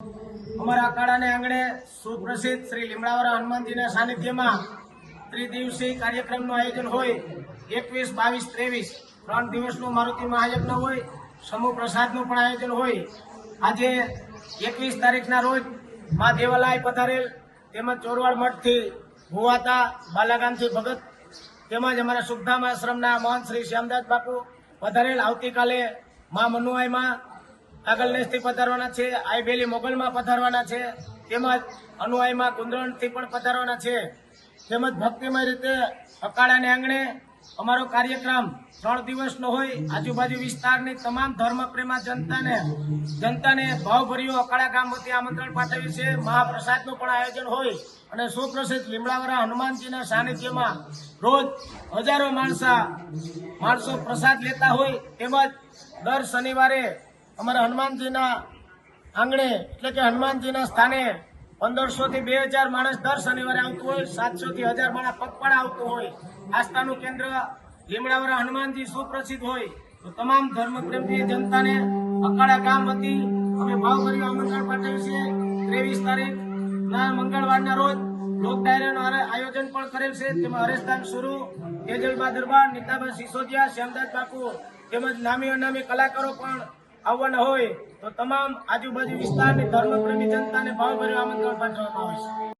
અમારા અખાડાને આંગણે સુપ્રસિદ્ધ શ્રી લીમડાવરા હનુમાનજીના સાનિધ્યમાં ત્રિદિવસીય કાર્યક્રમનું આયોજન હોય, એકવીસ, બાવીસ, ત્રેવીસ, ત્રણ દિવસનું મારુતિ મહાયજ્ઞ હોય, સમૂહ પ્રસાદનું પણ આયોજન હોય. આજે એકવીસ તારીખના રોજ મા દેવાલાય પધારેલ તેમજ ચોરવાડ મઠથી ભુવાતા બાલાગામથી ભગત તેમજ અમારા સુખધામ આશ્રમના મહંત શ્રી શ્યામદાસ બાપુ પધારેલ. આવતીકાલે મા મનુઆઈમાં આગળ નેસથી પધારવાના છે આઈબેલી મોગલમાં પધારવાના છે, તેમજ અનુઆઈમાં કુંદરણથી પણ પધારવાના છે. તેમજ ભક્તિમય રીતે અકાળાને આંગણે અમારો કાર્યક્રમ ત્રણ દિવસનો હોય, આજુબાજુ વિસ્તારની તમામ ધર્મ પ્રેમા જનતાને જનતાને ભાવભર્યું અકાળા ગામ વતી આમંત્રણ પાઠવ્યું છે. મહાપ્રસાદનું પણ આયોજન હોય અને સુપ્રસિદ્ધ લીમડાવરા હનુમાનજીના સાનિધ્યમાં રોજ હજારો માણસા, માણસો પ્રસાદ લેતા હોય, તેમજ દર શનિવારે અમારા હનુમાનજીના આંગણે, એટલે કે હનુમાનજીના સ્થાને પંદરસો થી બે હજાર માણસ દર શનિવારે આવતું હોય સાતસો થી હજાર માણસ પગપાળા આવતું હોય. આસ્થાનું કેન્દ્ર લીમડાવાળા હનુમાનજી સુપ્રસિદ્ધ હોય. તો તમામ ધર્મપ્રેમી જનતાને અકાળા ગામ હતી અમે ભાવભર્યું આમંત્રણ પાઠવ્યું છે. ત્રેવીસ તારીખ ના મંગળવારના રોજ લોક ડાયરાનું આયોજન પણ કરેલ છે. તેમાં હરેશદાન સુરુ, તેજલબા દરબાર, નીતાબા સિસોદિયા, શ્યામદાસ બાપુ તેમજ નામી અનામી કલાકારો પણ આવવાના હોય તો તમામ આજુબાજુ વિસ્તારની ધર્મપ્રેમી જનતાને ભાવભર્યું આમંત્રણ પાઠવવામાં આવે